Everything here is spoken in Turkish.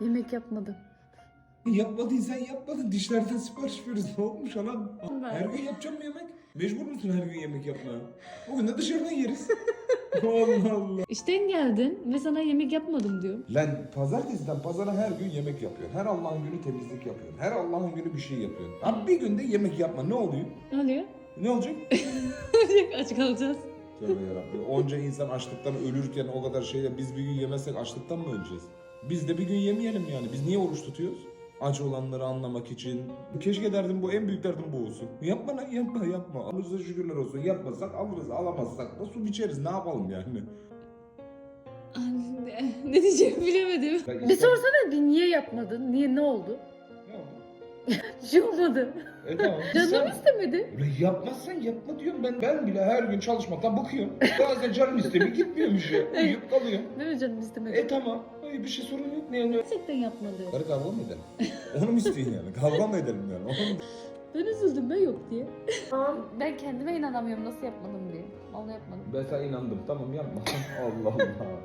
Yemek yapmadım. Yapmadıysan yapmadın. Dişlerden sipariş veriyoruz. Ne olmuş anam? Her gün yapacağım mı yemek? Mecbur musun her gün yemek yapmaya? Bugün de dışarıdan yeriz. Allah Allah. İşten geldin ve sana yemek yapmadım diyorum. Lan pazartesiden pazara her gün yemek yapıyorsun. Her Allah'ın günü temizlik yapıyorsun. Her Allah'ın günü bir şey yapıyorsun. Abi bir günde yemek yapma ne oluyor? Ne oluyor? Ne olacak? Aç kalacağız. Tövbe yarabbim. Onca insan açlıktan ölürken o kadar şeyle biz bir gün yemezsek açlıktan mı öleceğiz? Biz de bir gün yemeyelim yani. Biz niye oruç tutuyoruz? Aç olanları anlamak için. Keşke derdim bu en büyük derdim bu olsun. Yapma lan yapma yapma. Allah'a şükürler olsun. Yapmasak alırız alamazsak da su içeriz ne yapalım yani. Anne, ne diyeceğimi bilemedim. Bir sorsana bir niye yapmadın? Niye? Ne oldu? Bir şey olmadı. E tamam. Canım istemedi. Ulan yapmazsan yapma diyorum ben. Ben bile her gün çalışmaktan bıkıyorum. Bazen canım istemiyor gitmiyormuş ya. Uyuyup kalıyorum. Değil mi canım istemedi? E tamam. Ay, bir şey sorun yok. Ne ne? Gerçekten yapmadı. Karı kavga mı edelim? Onu mu istiyorsun yani? Kavga mı edelim yani? Onu mu? Ben üzüldüm ben yok diye. ben kendime inanamıyorum nasıl yapmadım diye. Vallahi yapmadım. Ben sana inandım. Tamam yapma. Allah Allah.